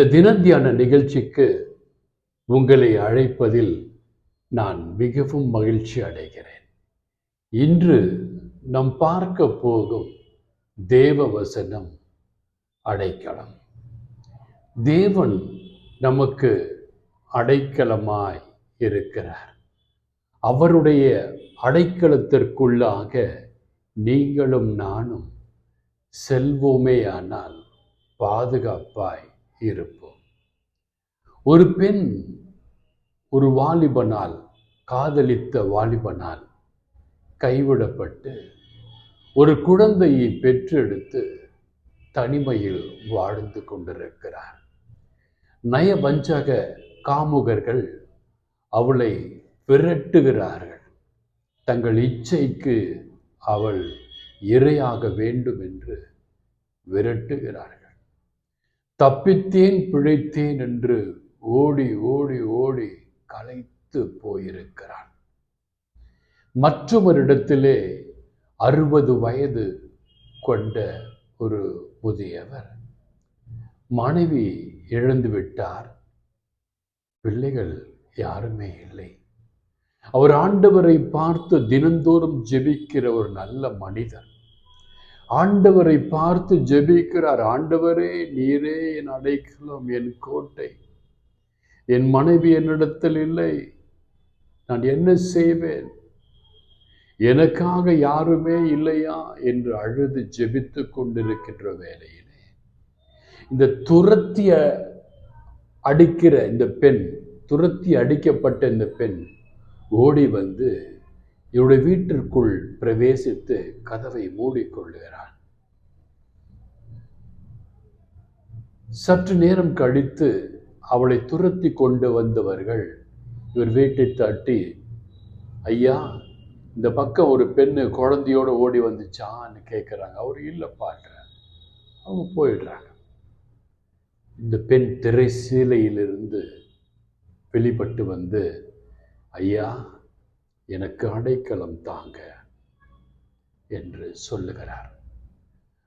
இந்த தினத்தியான நிகழ்ச்சிக்கு உங்களை அழைப்பதில் நான் மிகவும் மகிழ்ச்சி அடைகிறேன். இன்று நாம் பார்க்க போகும் தேவ வசனம் அடைக்கலம். தேவன் நமக்கு அடைக்கலமாய் இருக்கிறார். அவருடைய அடைக்கலத்திற்குள்ளாக நீங்களும் நானும் செல்வோமேயானால் பாதுகாப்பாய் இருப்போம். ஒரு பெண் ஒரு வாலிபனால் காதலித்த வாலிபனால் கைவிடப்பட்டு ஒரு குழந்தையை பெற்றெடுத்து தனிமையில் வாழ்ந்து கொண்டிருக்கிறார். நயவஞ்சக காமுகர்கள் அவளை விரட்டுகிறார்கள். தங்கள் இச்சைக்கு அவள் இரையாக வேண்டும் என்று விரட்டுகிறார்கள். தப்பித்தேன் பிழைத்தேன் என்று ஓடி ஓடி ஓடி களைத்து போயிருக்கிறான். மற்றவரிடத்திலே அறுபது வயது கொண்ட ஒரு புதியவர் மனைவி இழந்துவிட்டார் பிள்ளைகள் யாருமே இல்லை. அவர் ஆண்டவரை பார்த்து தினந்தோறும் ஜெபிக்கிற ஒரு நல்ல மனிதர். ஆண்டவரை பார்த்து ஜெபிக்கிறார். ஆண்டவரே நீரே என் அடைக்கலம் என் கோட்டை என் மனைவி என்னிடத்தில் இல்லை. நான் என்ன செய்வேன்? எனக்காக யாருமே இல்லையா? என்று அழுது ஜெபித்து கொண்டிருக்கின்ற வேலையிலே இந்த துரத்திய அடிக்கிற இந்த பெண் துரத்தி அடிக்கப்பட்ட இந்த பெண் ஓடி வந்து இவருடைய வீட்டிற்குள் பிரவேசித்து கதவை மூடிக்கொள்கிறான் சற்று நேரம் கழித்து அவளை துரத்தி கொண்டு வந்தவர்கள் இவர் வீட்டை தட்டி ஐயா இந்த பக்கம் ஒரு பெண்ணு குழந்தையோட ஓடி வந்துச்சான்னு கேட்குறாங்க அவர் இல்லை பாடுற அவங்க போயிடுறாங்க. இந்த பெண் திரை சீலையிலிருந்து வெளிப்பட்டு வந்து ஐயா எனக்கு அடைக்கலம் தாங்க என்று சொல்லுகிறார்.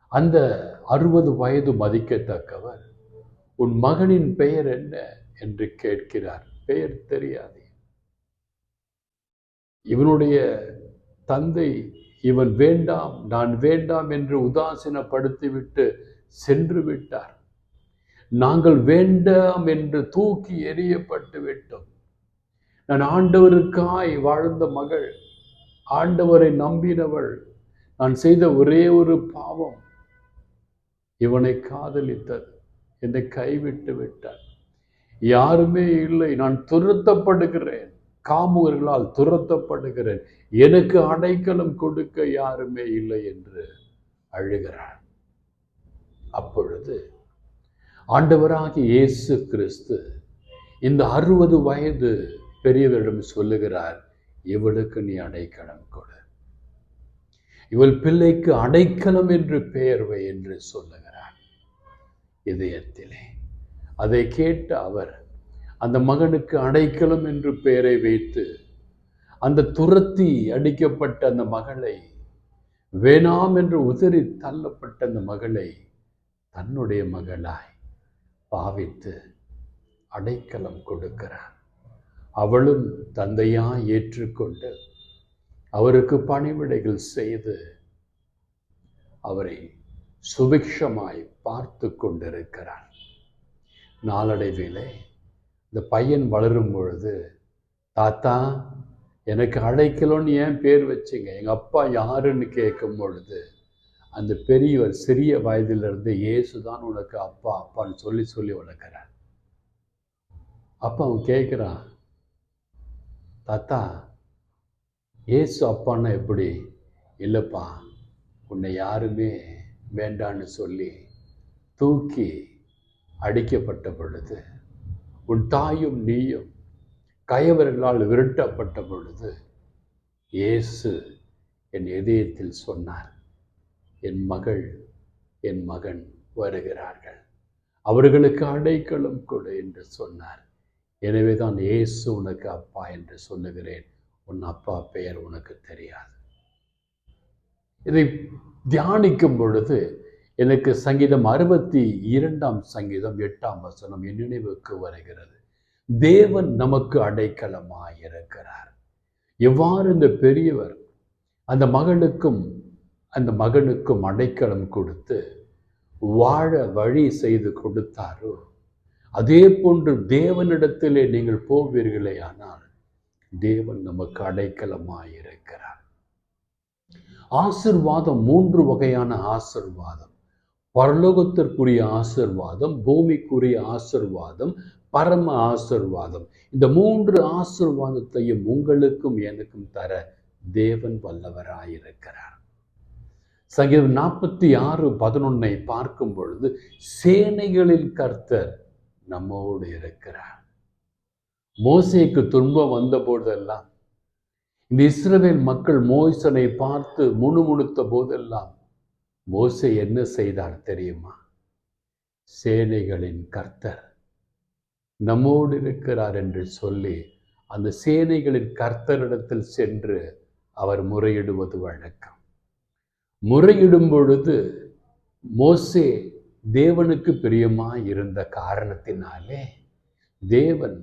அந்த அறுபது வயது மதிக்கத்தக்கவர் உன் மகனின் பெயர் என்ன? என்று கேட்கிறார். பெயர் தெரியாது. இவனுடைய தந்தை இவன் வேண்டாம் நான் வேண்டாம் என்று உதாசீனப்படுத்திவிட்டு சென்று விட்டார். நாங்கள் வேண்டாம் என்று தூக்கி எறியப்பட்டு விட்டோம். நான் ஆண்டவருக்காய் வாழ்ந்த மகள் ஆண்டவரை நம்பினவள் நான் செய்த ஒரே ஒரு பாவம் இவனை காதலித்தது என்னை கைவிட்டு விட்டார். யாருமே இல்லை நான் துரத்தப்படுகிறேன் காமுகர்களால் துரத்தப்படுகிறேன். எனக்கு அடைக்கலம் கொடுக்க யாருமே இல்லை என்று அழுகிறார். அப்பொழுது ஆண்டவராகி இயேசு கிறிஸ்து இந்த அறுபது வயது பெரியவரிடம் சொல்லுகிறார் இவளுக்கு நீ அடைக்கலம் கொடு. இவள் பிள்ளைக்கு அடைக்கலம் என்று பெயர்வை என்று சொல்லுகிறார். இதயத்திலே அதை கேட்ட அவர் அந்த மகனுக்கு அடைக்கலம் என்று பெயரை வைத்து அந்த துரத்தி அடிக்கப்பட்ட அந்த மகளை வேணாம் என்று உதறி தள்ளப்பட்ட அந்த மகளை தன்னுடைய மகளாய் பாவித்து அடைக்கலம் கொடுக்கிறார் அவளும் தந்தையா ஏற்றுக்கொண்டு அவருக்கு பணிவிடைகள் செய்து அவரை சுபிக்ஷமாய் பார்த்து கொண்டிருக்கிறார் நாளடைவிலே இந்த பையன் வளரும் பொழுது தாத்தா எனக்கு அழைக்கலோன்னு ஏன் பேர் வச்சிங்க? எங்கள் அப்பா யாருன்னு கேட்கும் பொழுது அந்த பெரியவர் சிறிய வயதிலிருந்து இயேசு தான் உனக்கு அப்பா அப்பான்னு சொல்லி சொல்லி வளர்க்குறார். அப்பா அவன் கேட்குறான் தாத்தா ஏசு அப்பான்னா எப்படி? இல்லைப்பா உன்னை யாருமே வேண்டான்னு சொல்லி தூக்கி அடிக்கப்பட்ட பொழுது உன் தாயும் நீயும் கயவர்களால் விரட்டப்பட்ட பொழுது இயேசு என் இதயத்தில் சொன்னார் என் மகள் என் மகன் வருகிறார்கள். அவர்களுக்கு அடைக்கலம் கொடு என்று சொன்னார். எனவே தான் ஏசு உனக்கு அப்பா என்று சொல்லுகிறேன். உன் அப்பா பெயர் உனக்கு தெரியாது. இதை தியானிக்கும் பொழுது எனக்கு சங்கீதம் அறுபத்தி இரண்டாம் சங்கீதம் எட்டாம் வசனம் என் நினைவுக்கு வருகிறது. தேவன் நமக்கு அடைக்கலமாயிருக்கிறார். எவ்வாறு இந்த பெரியவர் அந்த மகளுக்கும் அந்த மகனுக்கும் அடைக்கலம் கொடுத்து வாழ வழி செய்து கொடுத்தாரோ அதே போன்று தேவனிடத்திலே நீங்கள் போவீர்களே ஆனால் தேவன் நமக்கு அடைக்கலமாயிருக்கிறார். ஆசிர்வாதம் மூன்று வகையான ஆசிர்வாதம். பரலோகத்திற்குரிய ஆசிர்வாதம் பூமிக்குரிய ஆசிர்வாதம் பரம ஆசிர்வாதம். இந்த மூன்று ஆசிர்வாதத்தையும் உங்களுக்கும் எனக்கும் தர தேவன் வல்லவராயிருக்கிறார். சங்கீதம் நாற்பத்தி ஆறு பதினொன்னை பார்க்கும் பொழுது சேனைகளில் கர்த்தர் நம்மோடு இருக்கிறார். மோசேக்கு துன்பம் வந்த போதெல்லாம் இந்த இஸ்ரவேல் மக்கள் மோசனை பார்த்து முணுமுணுத்த போதெல்லாம் மோசை என்ன செய்தார் தெரியுமா? சேனைகளின் கர்த்தர் நம்மோடு இருக்கிறார் என்று சொல்லி அந்த சேனைகளின் கர்த்தரிடத்தில் சென்று அவர் முறையிடுவது வழக்கம். முறையிடும் பொழுது மோசே தேவனுக்கு பிரியமாக இருந்த காரணத்தினாலே தேவன்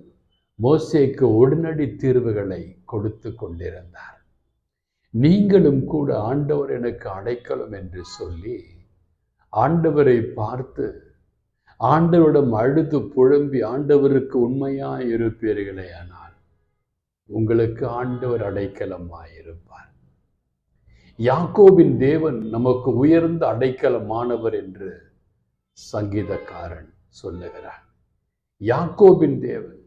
மோசேக்கு உடனடி தீர்வுகளை கொடுத்து கொண்டிருந்தார். நீங்களும் கூட ஆண்டவர் எனக்கு அடைக்கலம் என்று சொல்லி ஆண்டவரை பார்த்து ஆண்டவரிடம் அழுது புழம்பி ஆண்டவருக்கு உண்மையாக இருப்பீர்களே ஆனால் உங்களுக்கு ஆண்டவர் அடைக்கலமாயிருப்பார் யாக்கோபின் தேவன் நமக்கு உயர்ந்த அடைக்கலமானவர் என்று சங்கீதக்காரன் சொல்லுகிறார் யாக்கோபின் தேவன்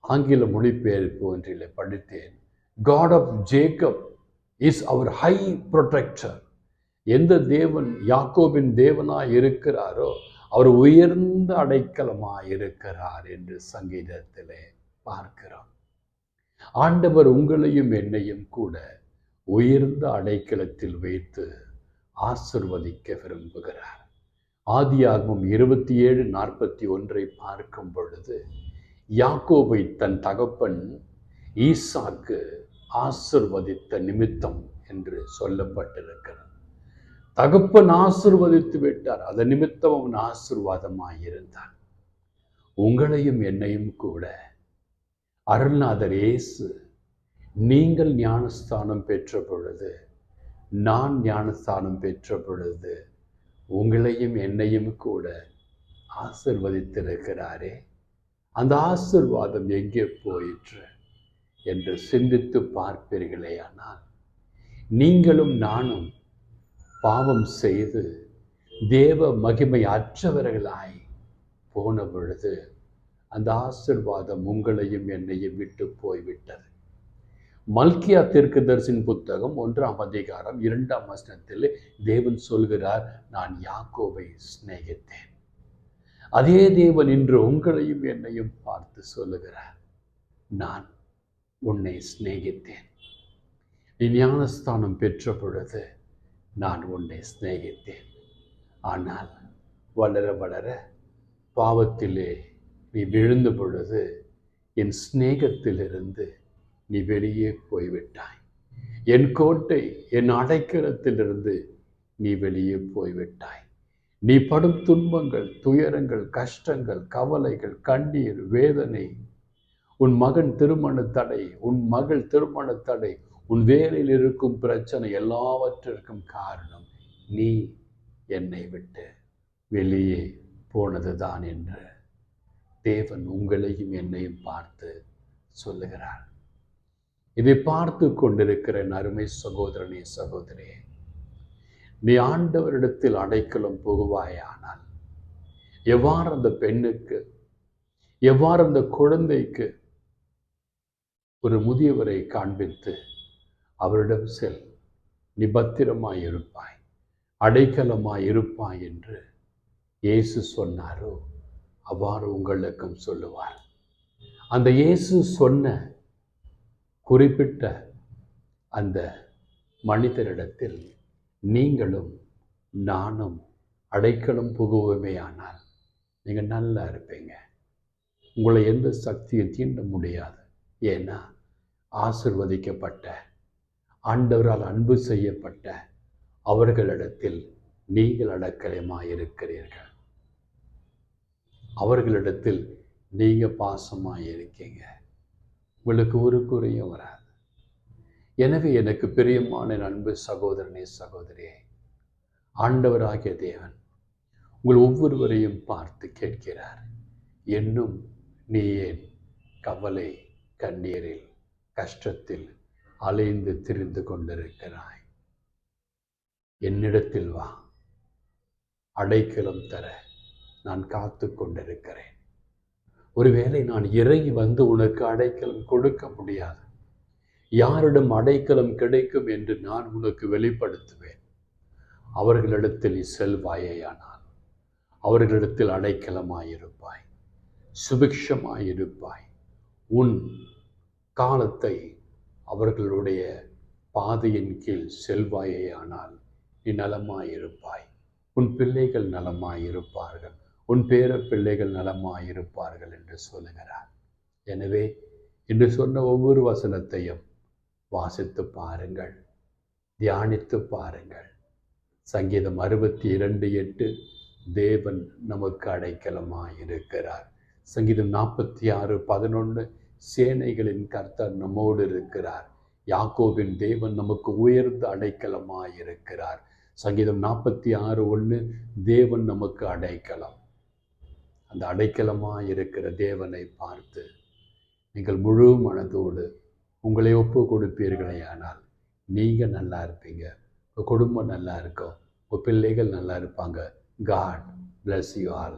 ஆங்கில மொழிபெயர்ப்பு ஒன்றில் படித்தேன் God of Jacob is our high protector எந்த தேவன் யாக்கோபின் தேவனாய் இருக்கிறாரோ அவர் உயர்ந்த அடைக்கலமாய் இருக்கிறார் என்று சங்கீதத்திலே பார்க்கிறோம். ஆண்டவர் உங்களையும் என்னையும் கூட உயர்ந்த அடைக்கலத்தில் வைத்து ஆசிர்வதிக்க விரும்புகிறார். ஆதியாகமம் இருபத்தி ஏழு நாற்பத்தி ஒன்றை பார்க்கும் பொழுது யாக்கோபை தன் தகப்பன் ஈசாக்கு ஆசிர்வதித்த நிமித்தம் என்று சொல்லப்பட்டிருக்கிறது. தகப்பன் ஆசிர்வதித்து விட்டார். அதன் நிமித்தம் அவன் ஆசிர்வாதமாயிருந்தான். உங்களையும் என்னையும் கூட அருள்நாதர் இயேசு நீங்கள் ஞானஸ்தானம் பெற்ற பொழுது நான் ஞானஸ்தானம் பெற்ற பொழுது உங்களையும் என்னையும் கூட ஆசிர்வதித்திருக்கிறாரே. அந்த ஆசிர்வாதம் எங்கே போயிற்று என்று சிந்தித்து பார்ப்பீர்களே ஆனால் நீங்களும் நானும் பாவம் செய்து தேவ மகிமை அற்றவர்களாய் போன பொழுது அந்த ஆசிர்வாதம் உங்களையும் என்னையும் விட்டு போய்விட்டது. மல்கியா தீர்க்கதரிசின் புத்தகம் ஒன்றாம் அதிகாரம் இரண்டாம் வசனத்தில் தேவன் சொல்கிறார் நான் யாக்கோவை சிநேகித்தேன். அதே தேவன் இன்று உங்களையும் என்னையும் பார்த்து சொல்லுகிறார் நான் உன்னை சிநேகித்தேன். நீ ஞானஸ்தானம் பெற்ற பொழுது நான் உன்னை சிநேகித்தேன். ஆனால் வளர வளர பாவத்திலே நீ விழுந்த பொழுது என் சிநேகத்திலிருந்து நீ வெளியே போய்விட்டாய். என் கோட்டை என் அடைக்கலத்திலிருந்து நீ வெளியே போய்விட்டாய். நீ படும் துன்பங்கள் துயரங்கள் கஷ்டங்கள் கவலைகள் கண்ணீர் வேதனை உன் மகன் திருமண தடை உன் மகள் திருமண தடை உன் வேலையில் இருக்கும் பிரச்சனை எல்லாவற்றிற்கும் காரணம் நீ என்னை விட்டு வெளியே போனதுதான் என்று தேவன் உங்களையும் என்னையும் பார்த்து சொல்லுகிறார். இதை பார்த்து கொண்டிருக்கிற என் அருமை சகோதரனே சகோதரியே நீ ஆண்டவரிடத்தில் அடைக்கலம் புகுவாயானால் எவ்வாறு அந்த பெண்ணுக்கு எவ்வாறு அந்த குழந்தைக்கு ஒரு முதியவரை காண்பித்து அவரிடம் செல் நீ பத்திரமாய் இருப்பாய் அடைக்கலமாய் இருப்பாய் என்று இயேசு சொன்னாரோ அவ்வாறு உங்களுக்கும் சொல்லுவார். அந்த இயேசு சொன்ன குறிப்பிட்ட அந்த மனிதரிடத்தில் நீங்களும் நானும் அடைக்கலம் புகுவோமே ஆனால் நீங்கள் நல்லா இருப்பீங்க. உங்களை எந்த சக்தியும் தீண்ட முடியாது. ஏன்னா ஆசிர்வதிக்கப்பட்ட ஆண்டவரால் அன்பு செய்யப்பட்ட அவர்களிடத்தில் நீங்கள் அடக்கலமாய் இருக்கிறீர்கள் அவர்களிடத்தில் நீங்கள் பாசமாக இருக்கீங்க உங்களுக்கு ஒரு குறையும் வராது. எனவே எனக்கு பிரியமான அன்பு சகோதரனே சகோதரியே ஆண்டவராகிய தேவன் உங்கள் ஒவ்வொருவரையும் பார்த்து கேட்கிறார். என்னும் நீ ஏன் கவலை கண்ணீரில் கஷ்டத்தில் அலைந்து திரிந்து கொண்டிருக்கிறாய்? என்னிடத்தில் வா அடைக்கலம் தர நான் காத்து கொண்டிருக்கிறேன். ஒருவேளை நான் இறங்கி வந்து உனக்கு அடைக்கலம் கொடுக்க முடியாது. யாரிடம் அடைக்கலம் கிடைக்கும் என்று நான் உனக்கு வெளிப்படுத்துவேன். அவர்களிடத்தில் நீ செல்வாயேயானால் அவர்களிடத்தில் அடைக்கலமாயிருப்பாய் சுபிக்ஷமாயிருப்பாய். உன் காலத்தை அவர்களுடைய பாதையின் கீழ் செல்வாயேயானால் நீ நலமாயிருப்பாய். உன் பிள்ளைகள் நலமாயிருப்பார்கள். உன் பேர பிள்ளைகள் நலமாயிருப்பார்கள் என்று சொல்லுகிறார். எனவே இன்று சொன்ன ஒவ்வொரு வசனத்தையும் வாசித்து பாருங்கள் தியானித்து பாருங்கள். சங்கீதம் அறுபத்தி இரண்டு எட்டு தேவன் நமக்கு அடைக்கலமாயிருக்கிறார். சங்கீதம் நாற்பத்தி ஆறு பதினொன்று சேனைகளின் கர்த்தர் நம்மோடு இருக்கிறார். யாக்கோவின் தேவன் நமக்கு உயர்ந்த அடைக்கலமாயிருக்கிறார். சங்கீதம் நாற்பத்தி ஆறு ஒன்று தேவன் நமக்கு அடைக்கலம். அந்த அடைக்கலமாக இருக்கிற தேவனை பார்த்து நீங்கள் முழு மனதோடு உங்களை ஒப்பு கொடுப்பீர்களே ஆனால் நீங்கள் நல்லா இருப்பீங்க. உங்கள் குடும்பம் நல்லா இருக்கும். உங்கள் பிள்ளைகள் நல்லா இருப்பாங்க. God bless you all